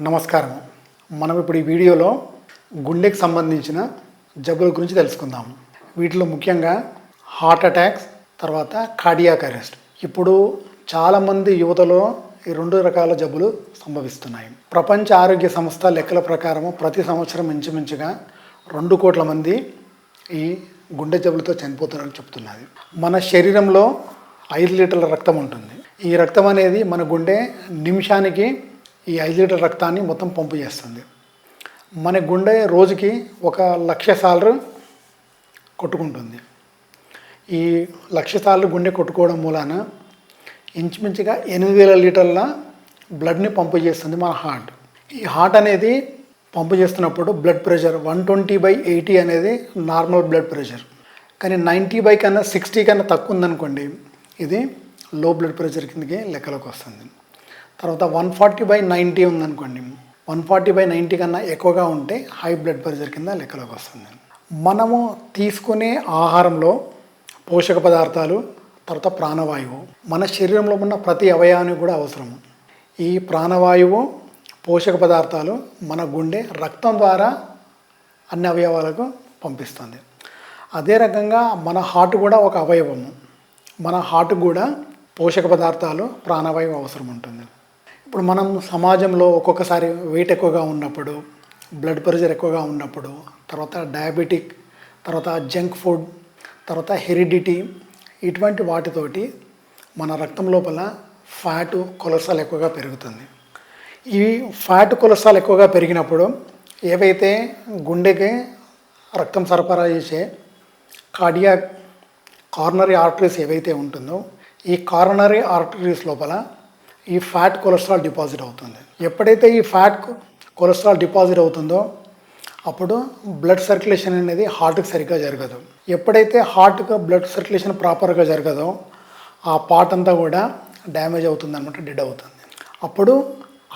నమస్కారం. మనం ఇప్పుడు ఈ వీడియోలో గుండెకి సంబంధించిన జబ్బుల గురించి తెలుసుకుందాం. వీటిలో ముఖ్యంగా హార్ట్ అటాక్స్ తర్వాత కార్డియాక్ అరెస్ట్. ఇప్పుడు చాలామంది యువతలో ఈ రెండు రకాల జబ్బులు సంభవిస్తున్నాయి. ప్రపంచ ఆరోగ్య సంస్థ లెక్కల ప్రకారం ప్రతి సంవత్సరం ఇంచుమించుగా రెండు కోట్ల మంది ఈ గుండె జబ్బులతో చనిపోతున్నారని చెప్తున్నది. మన శరీరంలో ఐదు లీటర్ల రక్తం ఉంటుంది. ఈ రక్తం అనేది మన గుండె నిమిషానికి ఈ ఐదు లీటర్ల రక్తాన్ని మొత్తం పంపు చేస్తుంది. మన గుండె రోజుకి ఒక లక్ష సార్లు కొట్టుకుంటుంది. ఈ లక్ష సార్లు గుండె కొట్టుకోవడం మూలాన ఇంచుమించుగా ఎనిమిది వేల లీటర్ల బ్లడ్ని పంపు చేస్తుంది మన హార్ట్. ఈ హార్ట్ అనేది పంపు చేస్తున్నప్పుడు blood pressure one twenty by eighty అనేది నార్మల్ బ్లడ్ ప్రెషర్. కానీ నైంటీ బై కన్నా సిక్స్టీ కన్నా తక్కువ ఉందనుకోండి ఇది లో బ్లడ్ ప్రెషర్ కిందకి లెక్కలోకి వస్తుంది. తర్వాత వన్ ఫార్టీ బై నైంటీ ఉందనుకోండి. వన్ ఫార్టీ బై నైంటీ కన్నా ఎక్కువగా ఉంటే హై బ్లడ్ ప్రెషర్ కింద లెక్కలోకి వస్తుంది. మనము తీసుకునే ఆహారంలో పోషక పదార్థాలు తర్వాత ప్రాణవాయువు. మన శరీరంలో ఉన్న ప్రతి అవయవానికి కూడా అవసరం. ఈ ప్రాణవాయువు పోషక పదార్థాలు మన గుండె రక్తం ద్వారా అన్ని అవయవాలకు పంపిస్తుంది. అదే రకంగా మన హార్ట్ కూడా ఒక అవయవము. మన హార్ట్ కూడా పోషక పదార్థాలు ప్రాణవాయువు అవసరం ఉంటుంది. ఇప్పుడు మనం సమాజంలో ఒక్కొక్కసారి వెయిట్ ఎక్కువగా ఉన్నప్పుడు బ్లడ్ ప్రెషర్ ఎక్కువగా ఉన్నప్పుడు తర్వాత డయాబెటిక్ తర్వాత జంక్ ఫుడ్ తర్వాత హెరిడిటీ ఇటువంటి వాటితోటి మన రక్తం లోపల ఫ్యాటు కొలెస్ట్రాల్ ఎక్కువగా పెరుగుతుంది. ఈ ఫ్యాట్ కొలెస్ట్రాల్ ఎక్కువగా పెరిగినప్పుడు ఏవైతే గుండెకి రక్తం సరఫరా చేసే కార్డియాక్ కార్నరీ ఆర్టరీస్ ఏవైతే ఉంటుందో ఈ కార్నరీ ఆర్టరీస్ లోపల ఈ ఫ్యాట్ కొలెస్ట్రాల్ డిపాజిట్ అవుతుంది. ఎప్పుడైతే ఈ ఫ్యాట్ కొలెస్ట్రాల్ డిపాజిట్ అవుతుందో అప్పుడు బ్లడ్ సర్క్యులేషన్ అనేది హార్ట్కి సరిగ్గా జరగదు. ఎప్పుడైతే హార్ట్కి బ్లడ్ సర్క్యులేషన్ ప్రాపర్గా జరగదో ఆ పార్ట్ అంతా కూడా డ్యామేజ్ అవుతుంది అనమాట డెడ్ అవుతుంది. అప్పుడు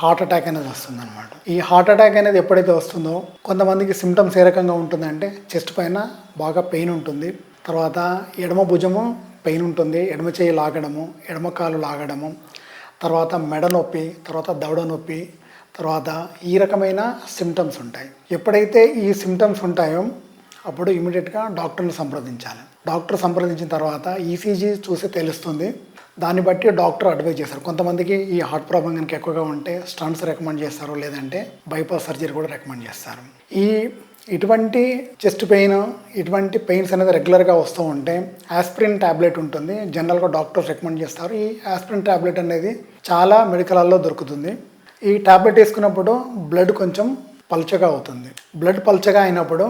హార్ట్ అటాక్ అనేది వస్తుంది అనమాట ఈ హార్ట్ అటాక్ అనేది ఎప్పుడైతే వస్తుందో కొంతమందికి సిమ్టమ్స్ ఏ రకంగా ఉంటుందంటే చెస్ట్ పైన బాగా పెయిన్ ఉంటుంది. తర్వాత ఎడమ భుజము పెయిన్ ఉంటుంది. ఎడమ చేయి లాగడము ఎడమ కాలు లాగడము తర్వాత మెడ నొప్పి తర్వాత దవడ నొప్పి తర్వాత ఈ రకమైన సిమ్టమ్స్ ఉంటాయి. ఎప్పుడైతే ఈ సిమ్టమ్స్ ఉంటాయో అప్పుడు ఇమీడియట్గా డాక్టర్ని సంప్రదించాలి. డాక్టర్ సంప్రదించిన తర్వాత ఈసీజీ చూసి తెలుస్తుంది. దాన్ని బట్టి డాక్టర్ అడ్వైజ్ చేస్తారు. కొంతమందికి ఈ హార్ట్ ప్రాబ్లం కనుక ఎక్కువగా ఉంటే స్టంట్స్ రికమెండ్ చేస్తారు లేదంటే బైపాస్ సర్జరీ కూడా రికమెండ్ చేస్తారు. ఈ ఇటువంటి చెస్ట్ పెయిన్ ఇటువంటి పెయిన్స్ అనేది రెగ్యులర్గా వస్తూ ఉంటే ఆస్పిరిన్ ట్యాబ్లెట్ ఉంటుంది. జనరల్గా డాక్టర్స్ రికమెండ్ చేస్తారు. ఈ ఆస్పిరిన్ ట్యాబ్లెట్ అనేది చాలా మెడికలాల్లో దొరుకుతుంది. ఈ ట్యాబ్లెట్ వేసుకున్నప్పుడు బ్లడ్ కొంచెం పల్చగా అవుతుంది. బ్లడ్ పల్చగా అయినప్పుడు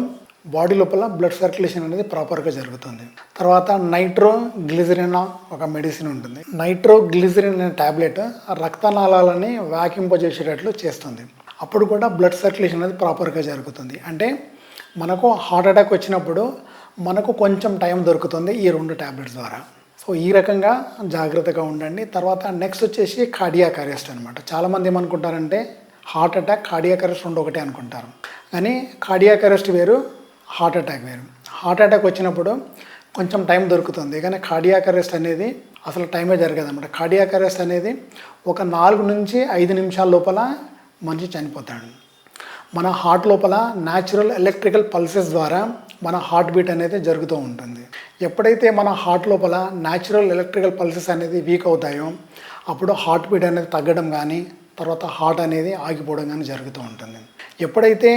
బాడీ లోపల బ్లడ్ సర్క్యులేషన్ అనేది ప్రాపర్గా జరుగుతుంది. తర్వాత నైట్రో గ్లిజరిన్ ఒక మెడిసిన్ ఉంటుంది. నైట్రో గ్లిజరిన్ అనే ట్యాబ్లెట్ రక్తనాళాలని వ్యాకింపజేసేటట్లు చేస్తుంది. అప్పుడు కూడా బ్లడ్ సర్క్యులేషన్ అనేది ప్రాపర్గా జరుగుతుంది. అంటే మనకు హార్ట్ అటాక్ వచ్చినప్పుడు మనకు కొంచెం టైం దొరుకుతుంది ఈ రెండు ట్యాబ్లెట్స్ ద్వారా. సో ఈ రకంగా జాగ్రత్తగా ఉండండి. తర్వాత నెక్స్ట్ వచ్చేసి కార్డియాక్ అరెస్ట్ అనమాట చాలామంది ఏమనుకుంటారంటే హార్ట్ అటాక్ కార్డియాక్ అరెస్ట్ రెండు ఒకటే అనుకుంటారు. కానీ కార్డియాక్ అరెస్ట్ వేరు హార్ట్ అటాక్ వేరు. హార్ట్ అటాక్ వచ్చినప్పుడు కొంచెం టైం దొరుకుతుంది. కానీ కార్డియాక్ అరెస్ట్ అనేది అసలు టైమే జరగదు అనమాట కార్డియాక్ అరెస్ట్ అనేది ఒక నాలుగు నుంచి ఐదు నిమిషాల లోపల మనిషి చనిపోతాడు. మన హార్ట్ లోపల న్యాచురల్ ఎలక్ట్రికల్ పల్సెస్ ద్వారా మన హార్ట్ బీట్ అనేది జరుగుతూ ఉంటుంది. ఎప్పుడైతే మన హార్ట్ లోపల న్యాచురల్ ఎలక్ట్రికల్ పల్సెస్ అనేది వీక్ అవుతాయో అప్పుడు హార్ట్ బీట్ అనేది తగ్గడం కానీ తర్వాత హార్ట్ అనేది ఆగిపోవడం కానీ జరుగుతూ ఉంటుంది. ఎప్పుడైతే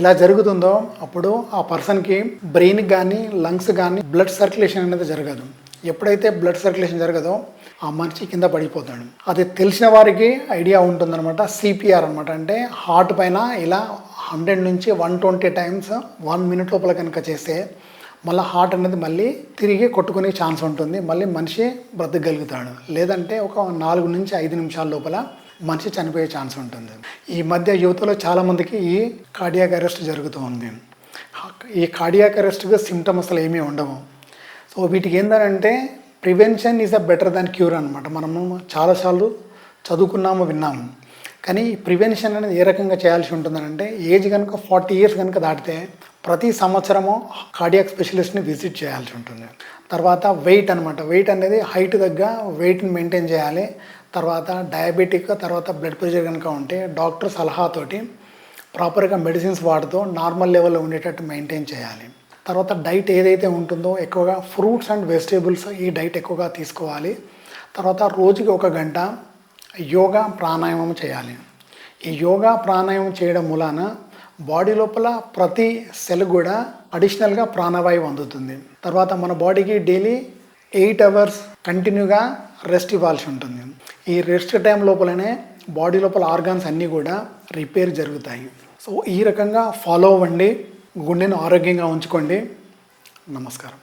ఇలా జరుగుతుందో అప్పుడు ఆ పర్సన్కి బ్రెయిన్కి కానీ లంగ్స్ కానీ బ్లడ్ సర్క్యులేషన్ అనేది జరగదు. ఎప్పుడైతే బ్లడ్ సర్క్యులేషన్ జరగదో ఆ మనిషి కింద పడిపోతాడు. అది తెలిసిన వారికి ఐడియా ఉంటుందన్నమాట. సిపిఆర్ అనమాట అంటే హార్ట్ పైన ఇలా హండ్రెడ్ నుంచి one twenty times one minute లోపల కనుక చేస్తే మళ్ళీ హార్ట్ అనేది మళ్ళీ తిరిగి కొట్టుకునే ఛాన్స్ ఉంటుంది. మళ్ళీ మనిషి బ్రతకగలుగుతాడు. లేదంటే ఒక నాలుగు నుంచి ఐదు నిమిషాల లోపల మనిషి చనిపోయే ఛాన్స్ ఉంటుంది. ఈ మధ్య యువతలో చాలామందికి ఈ కార్డియాక్ అరెస్ట్ జరుగుతూ ఉంది. ఈ కార్డియాక్ అరెస్ట్గా సిమ్టమ్ అసలు ఏమీ ఉండవు. సో వీటికి ఏంటంటే prevention is a better than cure అనమాట మనము చాలాసార్లు చదువుకున్నాము విన్నాము. కానీ ప్రివెన్షన్ అనేది ఏ రకంగా చేయాల్సి ఉంటుందంటే ఏజ్ కనుక ఫార్టీ ఇయర్స్ కనుక దాటితే ప్రతి సంవత్సరము కార్డియాక్ స్పెషలిస్ట్ని విజిట్ చేయాల్సి ఉంటుంది. తర్వాత వెయిట్ అనమాట వెయిట్ అనేది హైట్ తగ్గ వెయిట్ని మెయింటైన్ చేయాలి. తర్వాత డయాబెటిక్ తర్వాత బ్లడ్ ప్రెషర్ కనుక ఉంటే డాక్టర్ సలహాతోటి ప్రాపర్గా మెడిసిన్స్ వాడుతూ నార్మల్ లెవెల్లో ఉండేటట్టు మెయింటైన్ చేయాలి. తర్వాత డైట్ ఏదైతే ఉంటుందో ఎక్కువగా ఫ్రూట్స్ అండ్ వెజిటేబుల్స్ ఈ డైట్ ఎక్కువగా తీసుకోవాలి. తర్వాత రోజుకి ఒక గంట యోగా ప్రాణాయామం చేయాలి. ఈ యోగా ప్రాణాయామం చేయడం మూలాన బాడీ లోపల ప్రతి సెల్ కూడా అడిషనల్గా ప్రాణవాయువు అందుతుంది. తర్వాత మన బాడీకి డైలీ ఎయిట్ అవర్స్ కంటిన్యూగా రెస్ట్ ఇవ్వాల్సి ఉంటుంది. ఈ రెస్ట్ టైం లోపలనే బాడీ లోపల ఆర్గాన్స్ అన్నీ కూడా రిపేర్ జరుగుతాయి. సో ఈ రకంగా ఫాలో అవ్వండి. గుండెను ఆరోగ్యంగా ఉంచుకోండి. నమస్కారం.